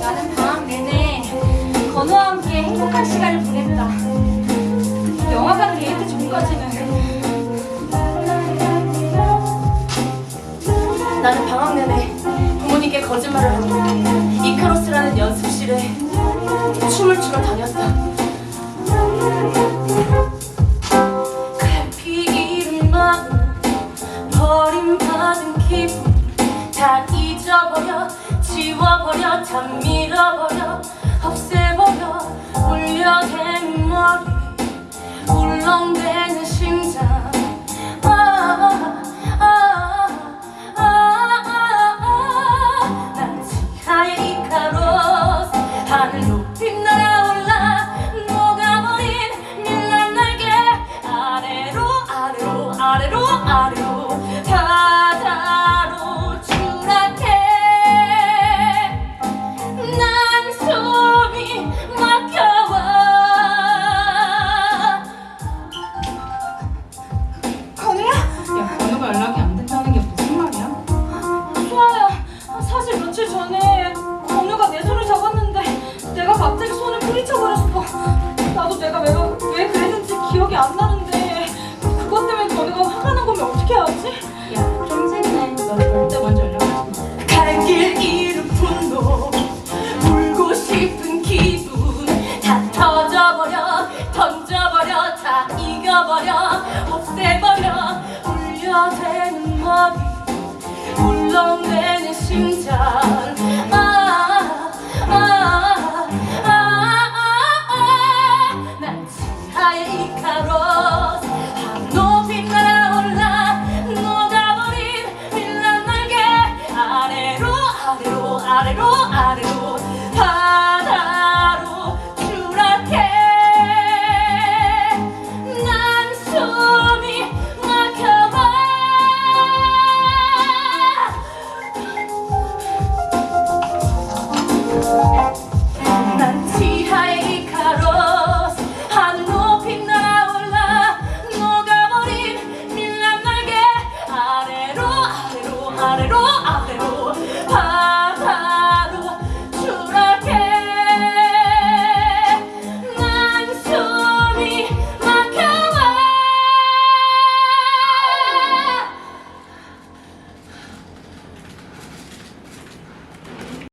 나는 방학 내내 건우와 함께 행복한 시간을 보냈다. 영화관 데이트 전까지는 나는 방학 내내 부모님께 거짓말을 하고 이카로스라는 연습실에 춤을 추러 다녔다. 갈피 잃은 마음 버림받은 기분 다 잊어버려 지워버려 다 밀어버려 없애버려 울려대는 머리 울렁대 이카 없애버려 없애버려. 울려대는 머리 울렁대는 심장. 난 아, 아, 아, 이카로 한 높이 날아올라 녹아버린 빌란 날개. 아래로 아래로 아래로 아래로.